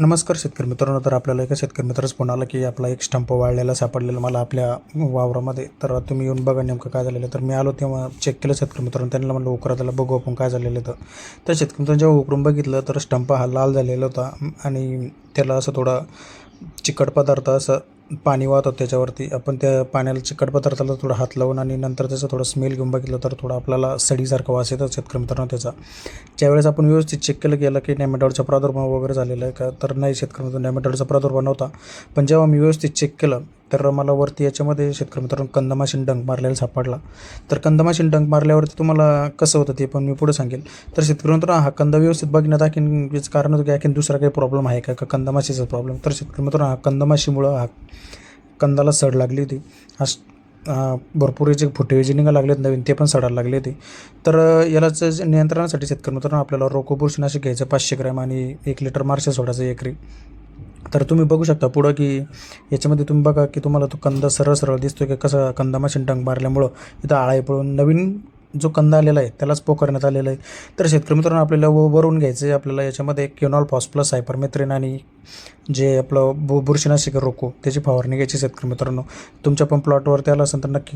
नमस्कार शेतकरी मित्रांनो तर आपल्याला एका शेतकरी मित्राच फोन आला की आपला एक स्टंप वाळलेला सापडलेला मला आपल्या वावरामध्ये. तर तुम्ही येऊन बघा नेमकं काय झालेलं तर मी आलो तेव्हा चेक केलं शेतकरी मित्रांनो त्यांना म्हणलं उकरा त्याला बघू आपण काय झालेलं तर. त्या शेतकरी मित्रांनी जेव्हा उकरून बघितलं तर स्टंप हा लाल झालेला होता आणि त्याला असं थोडा चिकट पदार्थ असं पाणी वाहत होतं त्याच्यावरती. आपण त्या पाण्याला चिकट पदार्थाला थोडा हात लावून आणि नंतर त्याचं थोडं स्मेल घेऊन बघितलं तर थोडं आपल्याला सडीसारखं वास येतं शेतकरी मित्रांनो त्याचा. ज्यावेळेस आपण व्यवस्थित चेक केलं गेलं की नेमॅटॉडचा प्रादुर्भाव वगैरे झालेला आहे का? तर नाही शेतकरी मित्रांनो प्रादुर्भाव नव्हता. पण जेव्हा मी व्यवस्थित चेक केलं तर मला वरती याच्यामध्ये शेतकरी मित्रांनो कंदमाशीन डंक मारलेला सापडला. तर कंदमाशीन डंक मारल्यावरती तुम्हाला कसं होतं ते पण मी पुढे सांगेल. तर शेतकरी मित्रांनो हा कंद व्यवस्थित बघण्यात आणखीन कारण होतं की आणखीन दुसरा काही प्रॉब्लेम आहे का? का कंदमाशीचा प्रॉब्लेम तर शेतकरी मित्रांनो हा कंदमाशीमुळं हा कंदाला सड लागली होती. हा भरपूर याचे फुटे जे निघायला लागलेत नवीन ते पण सडायला लागले होते. तर यालाच जे नियंत्रणासाठी शेतकरी मित्रांनो आपल्याला रोको बुरशीनाशक घ्यायचं पाचशे ग्रॅम आणि एक लिटर मार्शल सोडायचं एकरी. तर तुम्ही बघू शकता पुढं की याच्यामध्ये तुम्ही बघा की तुम्हाला तो कंद सरळ सरळ दिसतो की कसा कंदामाशीन डंक मारल्यामुळं इथं आळाई पळून नवीन जो कंदा आलेला आहे त्यालाच पोखरण्यात आलेला आहे. तर शेतकरी मित्रांनो आपल्याला व वरून घ्यायचं आहे. आपल्याला याच्यामध्ये केनॉल फॉस प्लस हायपरमेथ्रिन आणि जे आपलं बु बुरशीनाशिक रोको त्याची फवारणी घ्यायची शेतकरी मित्रांनो. तुमच्या पण प्लॉटवरती त्याला असेल तर नक्की